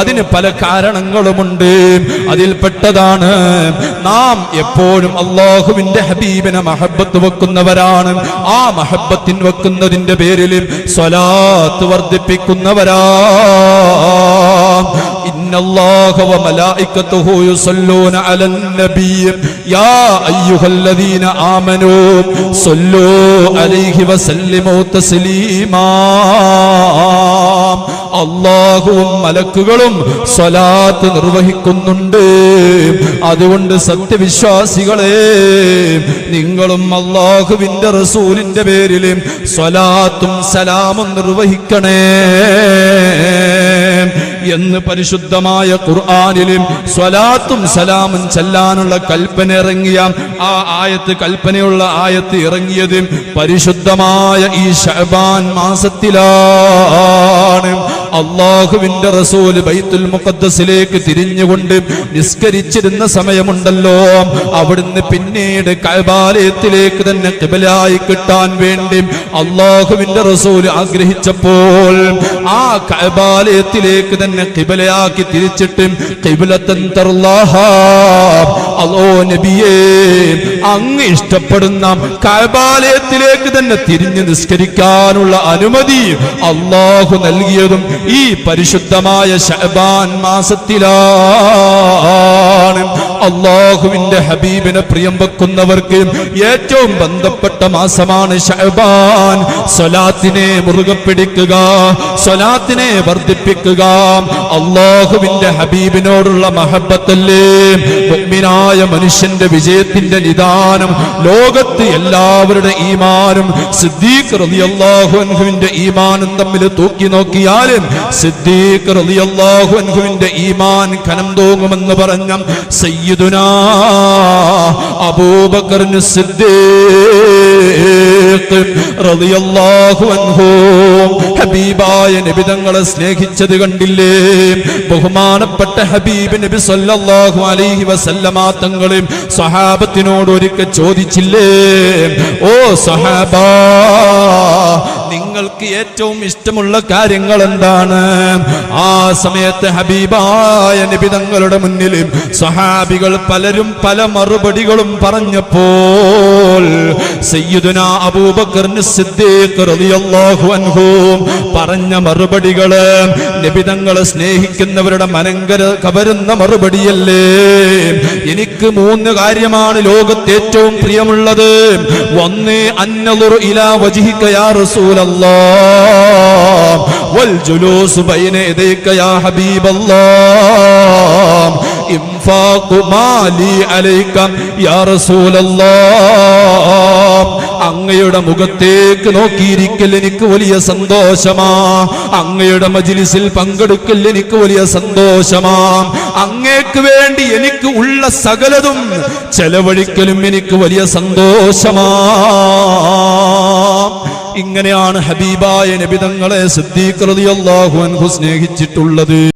അതിന് പല കാരണങ്ങളുമുണ്ട് അതിൽപ്പെട്ടതാണ് നാം എപ്പോഴും അള്ളാഹുവിന്റെ ഹബീബിനെ മഹബത്ത് വെക്കുന്നവരാണ് ആ മഹബത്തിൻ വെക്കുന്നതിന്റെ പേരിൽ സ്വലാത്ത് വർദ്ധിപ്പിക്കുന്നവരാ إن الله وملائكته يصلون على النبي يا أيها الذين آمنوا صلوا عليه وسلموا تسليما അള്ളാഹുവും മലക്കുകളും സ്വലാത്ത് നിർവഹിക്കുന്നുണ്ട്. അതുകൊണ്ട് സത്യവിശ്വാസികളെ നിങ്ങളും അള്ളാഹുവിന്റെ റസൂലിന്റെ പേരിൽ സ്വലാത്തും സലാമും നിർവഹിക്കണേ. എന്ന് പരിശുദ്ധമായ ഖുർആാനിലും സ്വലാത്തും സലാമും ചെല്ലാനുള്ള കൽപ്പന ഇറങ്ങിയ ആ ആയത്ത് കൽപ്പനയുള്ള ആയത്ത് ഇറങ്ങിയതും പരിശുദ്ധമായ ഈ ഷഹബാൻ മാസത്തിലാണ്. അള്ളാഹുവിന്റെ റസൂൽ ബൈത്തുൽ മുഖദ്സിലേക്ക് തിരിഞ്ഞുകൊണ്ട് നിസ്കരിച്ചിരുന്ന സമയമുണ്ടല്ലോ. അവിടുന്ന് പിന്നീട് കൈബാലയത്തിലേക്ക് തന്നെ കിബലായി കിട്ടാൻ വേണ്ടി അള്ളാഹുവിന്റെ റസൂൽ ആഗ്രഹിച്ചപ്പോൾ ആ കൈബാലയത്തിലേക്ക് തന്നെ കിബലയാക്കി തിരിച്ചിട്ട് കിബിലത്തൻ അല്ലോ നബിയേ അങ്ങ് ഇഷ്ടപ്പെടുന്ന കബാലയത്തിലേക്ക് തന്നെ തിരിഞ്ഞു നിസ്കരിക്കാനുള്ള അനുമതി അള്ളാഹു നൽകിയതും ഈ പരിശുദ്ധമായ ശബാൻ മാസത്തിലാണ് അള്ളാഹുവിന്റെ ഹബീബിനെ പ്രിയം വെക്കുന്നവർക്ക് ഏറ്റവും ബന്ധപ്പെട്ട മാസമാണ് ഷഹബാൻ സ്വലാത്തിനെ മുറുകെ പിടിക്കുക സ്വലാത്തിനെ വർദ്ധിപ്പിക്കുക. അള്ളാഹുവിന്റെ ഹബീബിനോടുള്ള മഹബത്തല്ലേ? മുഅ്മിനായ മനുഷ്യന്റെ വിജയത്തിന്റെ നിദാനം ലോകത്ത് എല്ലാവരുടെ ഈമാനും സിദ്ദീഖ് റളിയല്ലാഹു അൻഹുവിന്റെ ഈമാനും തമ്മിൽ തൂക്കി നോക്കിയാലും സിദ്ദീഖ് റളിയല്ലാഹു അൻഹുവിന്റെ ഈമാൻ ഖനം തൂങ്ങുമെന്ന് പറഞ്ഞ സയ്യിദുനാ അബൂബക്കറിന് സിദ്ദീഖ് റളിയല്ലാഹു അൻഹു. ഹബീബായ നബിതങ്ങളെ സ്നേഹിച്ചത് കണ്ടില്ലേ? ബഹുമാനപ്പെട്ട ഹബീബ് നബി സല്ലല്ലാഹു അലൈഹി വസല്ലമ തങ്ങളും സഹാബത്തിനോട് ഒരിക്കൽ ചോദിച്ചില്ലേ? ഓ സഹാബാ നിങ്ങൾക്ക് ഏറ്റവും ഇഷ്ടമുള്ള കാര്യങ്ങൾ എന്താണ് ആ സമയത്ത് ഹബീബായ നിബിതങ്ങളുടെ മുന്നിൽ സഹാബികൾ പലരും പല മറുപടികളും പറഞ്ഞപ്പോൾ സയ്യിദുന അബൂബക്കറിന് സിദ്ദീഖ് റളിയല്ലാഹു അൻഹു പറഞ്ഞ മറുപടികൾ നിബിതങ്ങൾ സ്നേഹിക്കുന്നവരുടെ മനങ്കര കവരുന്ന മറുപടിയല്ലേ? എനിക്ക് മൂന്ന് കാര്യമാണ് ലോകത്ത് ഏറ്റവും പ്രിയമുള്ളത്. ഒന്ന് അന്നലുറു ഇലാ വജിഹിക യാ റസൂലല്ലാഹ്. വൽ ജുലൂസ് ബൈന യദൈക യാ അങ്ങയുടെ മുഖത്തേക്ക് നോക്കിയിരിക്കൽ എനിക്ക് വലിയ സന്തോഷമാ. അങ്ങയുടെ മജിലിസിൽ പങ്കെടുക്കൽ എനിക്ക് വലിയ സന്തോഷമാ. അങ്ങേക്ക് വേണ്ടി എനിക്ക് ഉള്ള സകലതും ചെലവഴിക്കലും എനിക്ക് വലിയ സന്തോഷമാ. ഇങ്ങനെയാണ് ഹബീബായ നബിതങ്ങളെ സിദ്ദീഖ് റളിയല്ലാഹു അൻഹു സ്നേഹിച്ചിട്ടുള്ളത്.